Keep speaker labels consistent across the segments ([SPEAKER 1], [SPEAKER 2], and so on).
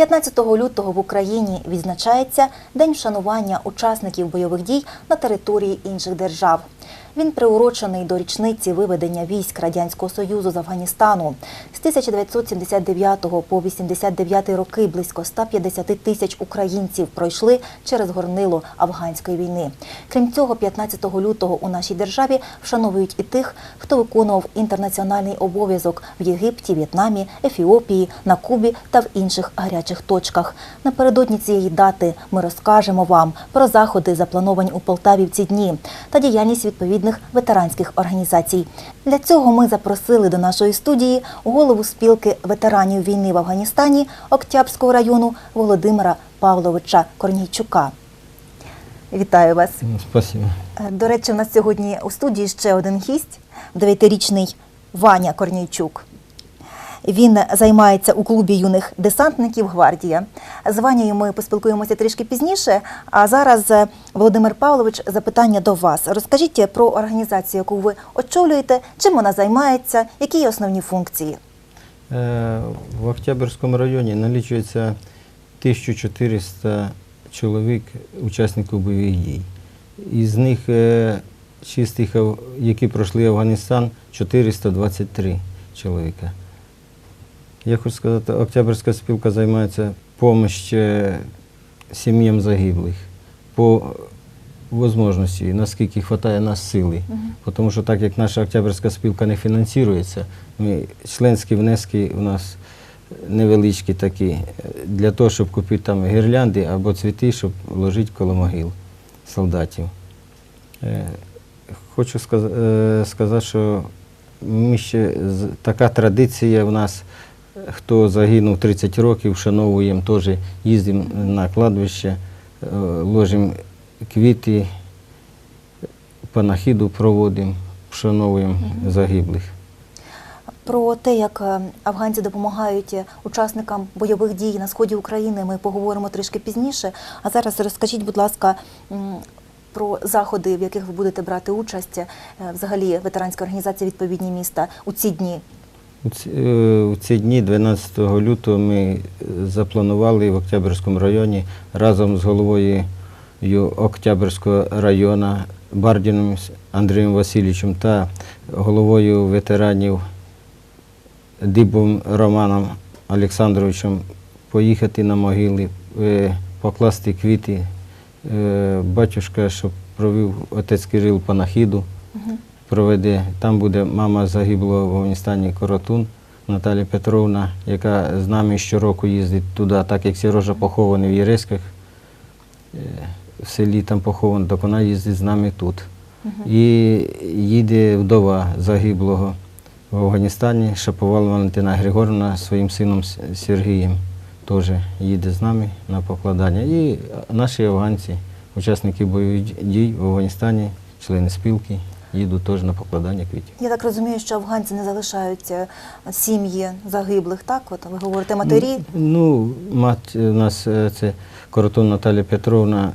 [SPEAKER 1] 15 лютого в Україні відзначається День вшанування учасників бойових дій на території інших держав. Він приурочений до річниці виведення військ Радянського Союзу з Афганістану. З 1979 по 89 роки близько 150 тисяч українців пройшли через горнило афганської війни. Крім цього, 15 лютого у нашій державі вшановують і тих, хто виконував інтернаціональний обов'язок в Єгипті, В'єтнамі, Ефіопії, на Кубі та в інших гарячих точках. Напередодні цієї дати ми розкажемо вам про заходи, заплановані у Полтаві в ці дні, та діяльність відповідних ветеранських організацій. Для цього ми запросили до нашої студії голову спілки ветеранів війни в Афганістані Октябрського району Володимира Павловича Корнійчука. Вітаю вас.
[SPEAKER 2] Ну, Спасибо.
[SPEAKER 1] Е, До речі, у нас сьогодні у студії ще один гість, дев'ятирічний Ваня Корнійчук. Він займається у клубі юних десантників Гвардія. З Ванею ми поспілкуємося трішки пізніше. А зараз, е, Володимир Павлович, запитання до вас. Розкажіть про організацію, яку ви очолюєте, чим вона займається, які її основні функції.
[SPEAKER 2] Е, В Октябрьському районі налічується 1400 чоловік, учасників бойових дій. Із них е, чистих, які пройшли Афганістан, 423 чоловіка. Я хочу сказати, Октябрьська спілка займається допомогою сім'ям загиблих по можливості, наскільки вистачає нас сили. Тому що так як наша Октябрьська спілка не фінансується, ми, членські внески у нас невеличкі такі, е, для того, щоб купити там гірлянди або цвіти, щоб вложити коло могил солдатів. Е, Хочу е, сказати, що ми ще така традиція в нас, хто загинув 30 років, вшановуємо теж, їздимо на кладбище, е, ложимо квіти, панахіду проводимо, вшановуємо загиблих.
[SPEAKER 1] Про те, як е, афганці допомагають е, учасникам бойових дій на сході України, ми поговоримо трішки пізніше. А зараз розкажіть, будь ласка, про заходи, в яких ви будете брати участь, взагалі ветеранська організація відповідні міста у ці дні.
[SPEAKER 2] У ці, е, у ці дні, 12 лютого, ми е, запланували в Октябрьському районі разом з головою Октябрьського району Бардіном Андрієм Васильовичем та головою ветеранів Дибом Романом Олександровичем поїхати на могили, е, покласти квіти. Батюшка, щоб провів отець Кирил панахіду проведе. Там буде мама загиблого в Афганістані Коротун Наталія Петровна, яка з нами щороку їздить туди, так як Сірожа похований в Єреськах, е, в селі там похований, так вона їздить з нами тут. І їде вдова загиблого в Афганістані, Шаповал Валентина Григорівна своїм сином Сергієм. Теж їде з нами на покладання. І наші афганці, учасники бойових дій в Афганістані, члени спілки, їдуть теж на покладання квітів.
[SPEAKER 1] Я так розумію, що афганці не залишають е, сім'ї загиблих, так? От ви говорите матері.
[SPEAKER 2] Ну, мать у нас е, це Коротун Наталія Петровна,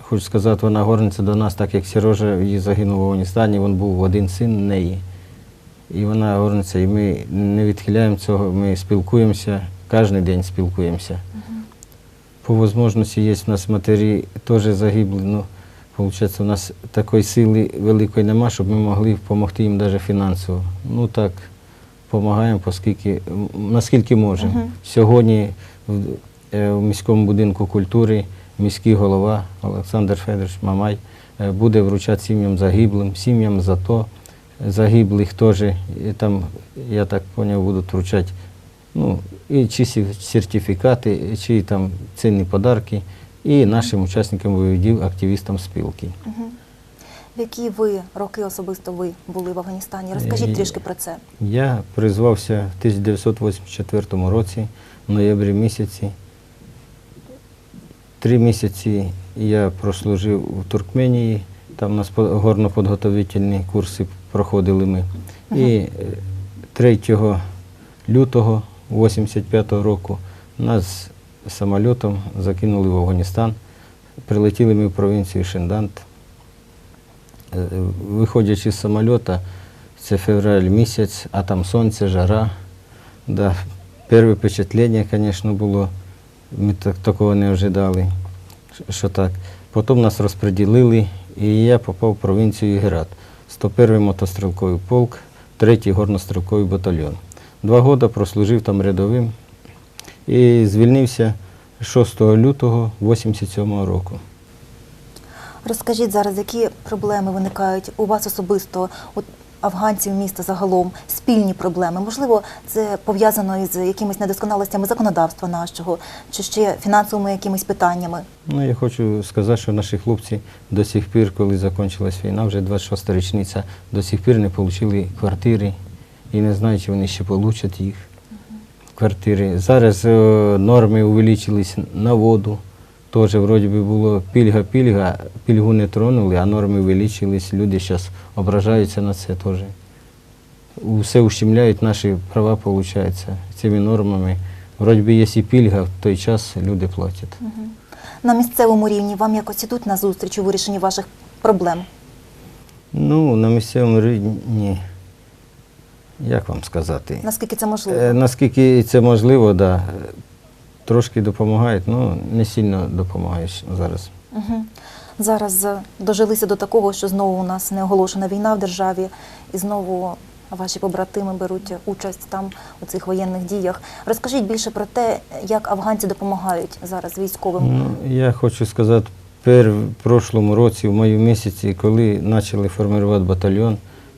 [SPEAKER 2] хочу сказати, вона горниця до нас, так як Сірожа її загинув в Афганістані, він був один син неї. І вона горниця, і ми не відхиляємо цього, ми спілкуємося, кожен день спілкуємося. По можливості є в нас матері теж загиблі. Ну, виходить, у нас такої сили великої нема, щоб ми могли допомогти їм навіть фінансово. Ну так, допомагаємо, оскільки, м, наскільки можемо.
[SPEAKER 1] Мгм.
[SPEAKER 2] Сьогодні в, е, в міському будинку культури міський голова Олександр Федорович Мамай е, буде вручати сім'ям загиблим, сім'ям ЗАТО, загиблих теж. І там, я так зрозумів, будуть вручати ну, і чи сертифікати, чи там цінні подарки, і нашим учасникам бойових активістам спілки.
[SPEAKER 1] В які ви роки особисто ви були в Афганістані? Розкажіть
[SPEAKER 2] Е,
[SPEAKER 1] трішки про це.
[SPEAKER 2] Я призвався в 1984 році, в ноябрі місяці. Три місяці я прослужив у Туркменії, там у нас по- горно-підготовительні курси проходили ми. І е, 3 лютого 85 року нас самольотом закинули в Афганістан. Прилетіли ми в провінцію Шендант. Е, Виходячи з самольота, це февраль місяць, а там сонце, жара. Да. Перше впечатлення, звісно, було Ми так, такого не ожидали, що так. Потім нас розподілили, і я попав в провінцію Герат. 101-й мотострілковий полк, 3-й горнострілковий батальйон. Два роки прослужив там рядовим і звільнився 6 лютого 87 року.
[SPEAKER 1] Розкажіть зараз, які проблеми виникають у вас особисто, у афганців міста загалом, спільні проблеми. Можливо, це пов'язано із якимись недосконалостями законодавства нашого, чи ще фінансовими якимись питаннями.
[SPEAKER 2] Ну, я хочу сказати, що наші хлопці до сих пір, коли закінчилась війна, вже 26 річниця, до сих пір не отримали квартири і не знаю, чи вони ще получать їх. Квартири. Зараз е, норми увеличились на воду. Теж вроді би було пільга-пільга, пільгу не тронули, а норми увеличились. Люди зараз ображаються на це теж. Усе ущемляють наші права, виходить, цими нормами. Вроді би є і пільга, в той час люди платять.
[SPEAKER 1] На місцевому рівні вам якось ідуть на зустріч у вирішенні ваших проблем.
[SPEAKER 2] Ну, на місцевому рівні, як вам сказати?
[SPEAKER 1] Наскільки це можливо?
[SPEAKER 2] Е, Наскільки це можливо, да, трошки допомагають, ну не сильно допомагають зараз.
[SPEAKER 1] Угу. Зараз е, дожилися до такого, що знову у нас не оголошена війна в державі, і знову ваші побратими беруть участь там у цих воєнних діях. Розкажіть більше про те, як афганці допомагають зараз військовим.
[SPEAKER 2] Ну, я хочу сказати, пер, в прошлому році, в маю місяці, коли почали формувати батальйон,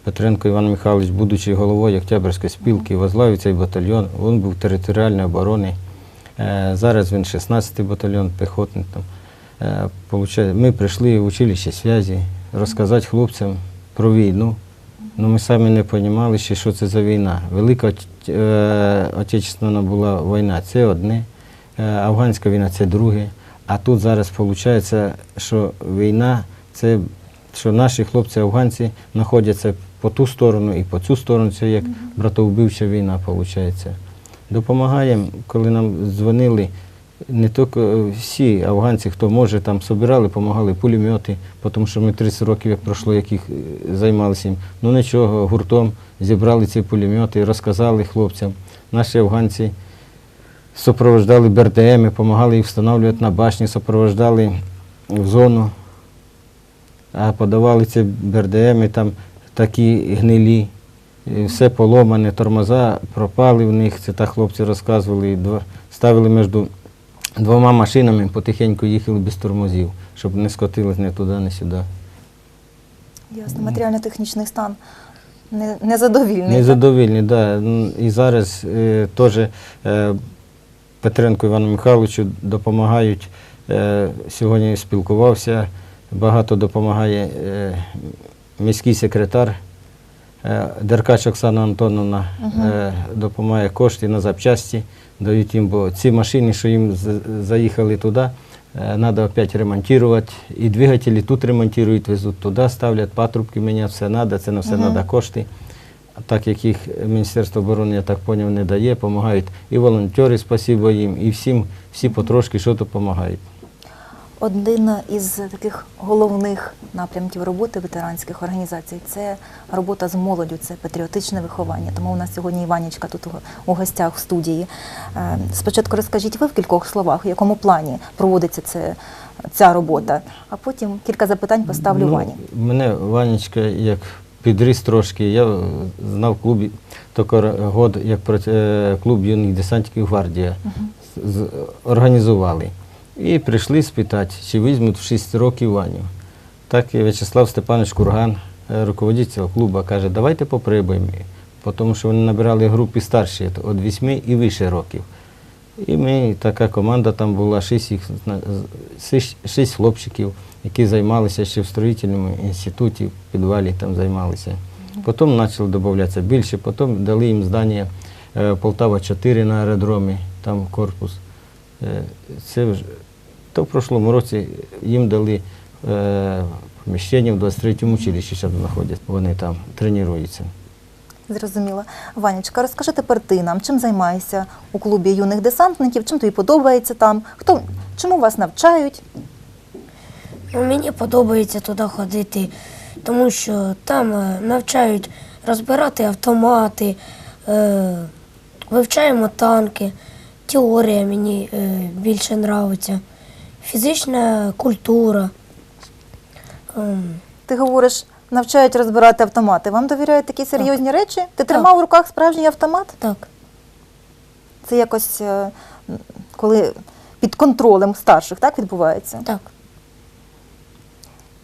[SPEAKER 2] Петренко Іван Михайлович, будучи головою Октябрьської спілки, возглавив цей батальйон, він був територіальної оборони. Е, Зараз він 16-й батальйон піхотний. Там. Е, Ми прийшли в училище зв'язі розказати хлопцям про війну. Ну, ми самі не розуміли, що це за війна. Велика е, Отечественна була війна це одне, афганська війна це друге. А тут зараз виходить, що війна це що наші хлопці афганці знаходяться по ту сторону і по цю сторону, це як братовбивча війна виходить. Допомагаємо, коли нам дзвонили, не тільки е, всі афганці, хто може, там собирали, допомагали пулемети, тому що ми 30 років, як пройшло, яких е, займалися їм. Ну нічого, гуртом зібрали ці пулемети, розказали хлопцям. Наші афганці супроводжували БРДМ, допомагали їх встановлювати на башні, супроводжували в зону, а подавали ці БРДМ, там такі гнилі, все поломане, тормоза пропали в них, це так хлопці розказували, ставили між двома машинами, потихеньку їхали без тормозів, щоб не скотилось ні туди, ні сюди.
[SPEAKER 1] Ясно, матеріально-технічний стан не, незадовільний.
[SPEAKER 2] Так. Да. І зараз е, теж е, Петренку Івану Михайловичу допомагають. Е, сьогодні спілкувався, багато допомагає е, міський секретар е, Деркач Оксана Антоновна е, допомагає кошти на запчасті, дають їм, бо ці машини, що їм заїхали туди, треба опять ремонтувати. І двигателі тут ремонтують, везуть туди, ставлять, патрубки міняти, все треба, це на все треба кошти. Так як їх Міністерство оборони, я так зрозумів, не дає, допомагають і волонтери, спасибо їм, і всім, всі потрошки що допомагають.
[SPEAKER 1] Один із таких головних напрямків роботи ветеранських організацій це робота з молоддю, це патріотичне виховання. Тому у нас сьогодні Іванічка тут у- гостях в студії. Е, Спочатку розкажіть ви в кількох словах, в якому плані проводиться це, ця робота, а потім кілька запитань поставлю
[SPEAKER 2] Ну,
[SPEAKER 1] Вані.
[SPEAKER 2] Мене Ванечка як підріс трошки, я знав клубі тільки год, як е, клуб юних десантників гвардія з- організували. І прийшли спитати, чи візьмуть в 6 років Ваню. Так і В'ячеслав Степанович Курган, е, руководитель цього клубу, каже, давайте попробуємо. Тому що вони набирали групи старші, від 8 і вище років. І ми, така команда там була, шість, їх, шість, хлопчиків, які займалися ще в строїтельному інституті, в підвалі там займалися. Потім почали додатися більше, потім дали їм здання е, Полтава-4 на аеродромі, там корпус. Е, Це вже, то в прошлому році їм дали е, поміщення в 23-му училищі, зараз знаходяться. Вони там тренуються.
[SPEAKER 1] Зрозуміло. Ванечка, розкажи тепер ти нам, чим займаєшся у клубі юних десантників, чим тобі подобається там, хто, чому вас навчають?
[SPEAKER 3] Ну, мені подобається туди ходити, тому що там е, навчають розбирати автомати, е, вивчаємо танки теорія мені е, більше подобається, фізична культура. Ем,
[SPEAKER 1] Ти говориш, навчають розбирати автомати. Вам довіряють такі серйозні речі? Ти тримав у руках справжній автомат?
[SPEAKER 3] так,
[SPEAKER 1] Це якось е, коли під контролем старших так відбувається?
[SPEAKER 3] так.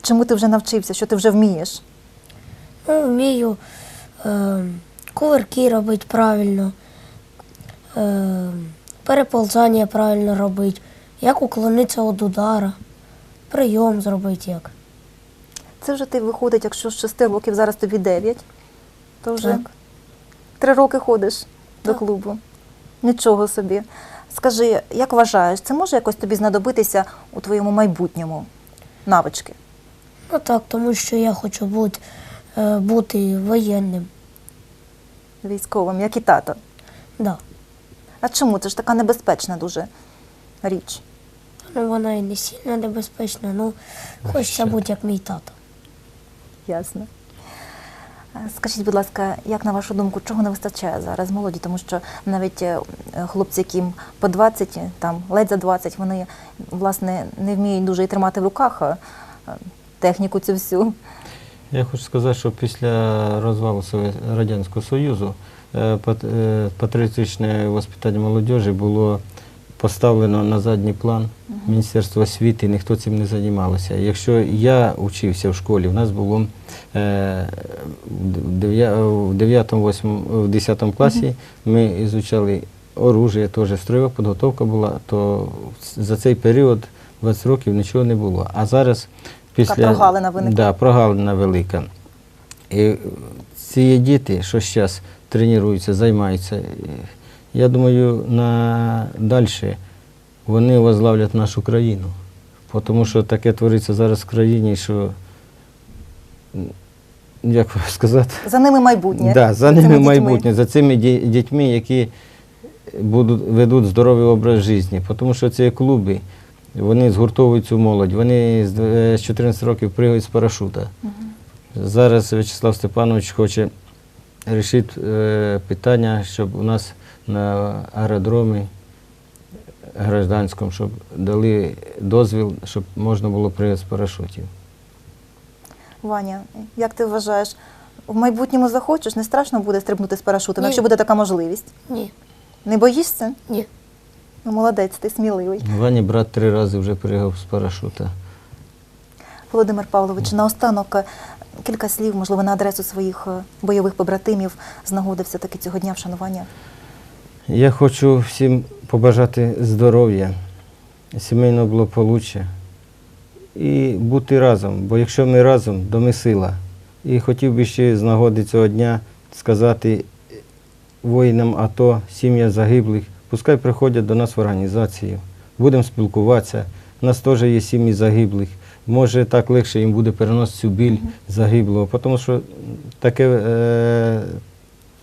[SPEAKER 1] Чому ти вже навчився, що ти вже вмієш?
[SPEAKER 3] Ну, вмію е, кувырки робити правильно, е, переползання правильно робити, як уклонитися від удара, прийом зробити як.
[SPEAKER 1] Це вже ти виходить, якщо з 6 років, зараз тобі 9, то вже
[SPEAKER 3] Так.
[SPEAKER 1] три роки ходиш до клубу. Нічого собі. Скажи, як вважаєш, це може якось тобі знадобитися у твоєму майбутньому навички?
[SPEAKER 3] Ну так, тому що я хочу бути, е, бути воєнним.
[SPEAKER 1] Військовим, як і тато.
[SPEAKER 3] Да.
[SPEAKER 1] А чому? Це ж така небезпечна дуже річ.
[SPEAKER 3] Ну, вона і не сильно небезпечна, ну хочеться бути як мій тато.
[SPEAKER 1] Ясно. Скажіть, будь ласка, як на вашу думку, чого не вистачає зараз молоді? Тому що навіть е, хлопці, яким по 20, там ледь за 20, вони власне не вміють дуже і тримати в руках е, техніку цю всю.
[SPEAKER 2] Я хочу сказати, що після розвалу Радянського Союзу е, патріотичне воспитання молодіжі було поставлено на задній план Міністерства освіти, ніхто цим не займалося. Якщо я учився в школі, в нас було е, в 9-8, в 10 класі ми ізучали оружие, теж строєва підготовка була, то за цей період 20 років нічого не було. А зараз після
[SPEAKER 1] прогалина виникла.
[SPEAKER 2] Да, прогалина велика. І ці діти, що зараз тренуються, займаються, я думаю, на далі вони возглавлять нашу країну. Тому що таке твориться зараз в країні, що, як сказати,
[SPEAKER 1] За ними майбутнє.
[SPEAKER 2] Да, за
[SPEAKER 1] цими
[SPEAKER 2] ними
[SPEAKER 1] дітьми.
[SPEAKER 2] майбутнє, за цими дітьми, які будуть, ведуть здоровий образ життя. Тому що ці клуби, вони згуртовують цю молодь, вони з е, 14 років пригають з парашута. Зараз В'ячеслав Степанович хоче вирішити е, питання, щоб у нас на аеродромі гражданському, щоб дали дозвіл, щоб можна було пригати з парашутів.
[SPEAKER 1] Ваня, як ти вважаєш, в майбутньому захочеш, не страшно буде стрибнути з парашутом,
[SPEAKER 3] Ні.
[SPEAKER 1] якщо буде така можливість?
[SPEAKER 3] Ні,
[SPEAKER 1] Не боїшся?
[SPEAKER 3] ні.
[SPEAKER 1] Ну, молодець, ти сміливий.
[SPEAKER 2] Вані брат три рази вже пригав з парашута.
[SPEAKER 1] Володимир Павлович, наостанок е, кілька слів, можливо, на адресу своїх е, бойових побратимів з нагоди все-таки цього дня вшанування.
[SPEAKER 2] Я хочу всім побажати здоров'я, сімейного благополуччя і бути разом. Бо якщо ми разом, то ми сила. І хотів би ще з нагоди цього дня сказати воїнам АТО, сім'ям загиблих, пускай приходять до нас в організацію, будемо спілкуватися. У нас теж є сім'ї загиблих. Може так легше їм буде переносити цю біль загиблого, тому що таке е,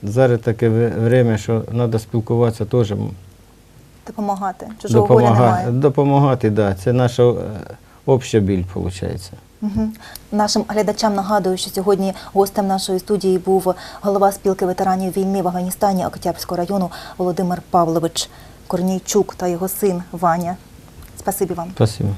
[SPEAKER 2] зараз таке время, що треба спілкуватися теж.
[SPEAKER 1] Допомагати. Чужого горя немає.
[SPEAKER 2] допомагати, да. Це наша е, обща біль, виходить.
[SPEAKER 1] Мгм. Нашим глядачам нагадую, що сьогодні гостем нашої студії був голова спілки ветеранів війни в Афганістані Октябрського району Володимир Павлович Корнійчук та його син Ваня. Спасибі вам.
[SPEAKER 2] Спасибо.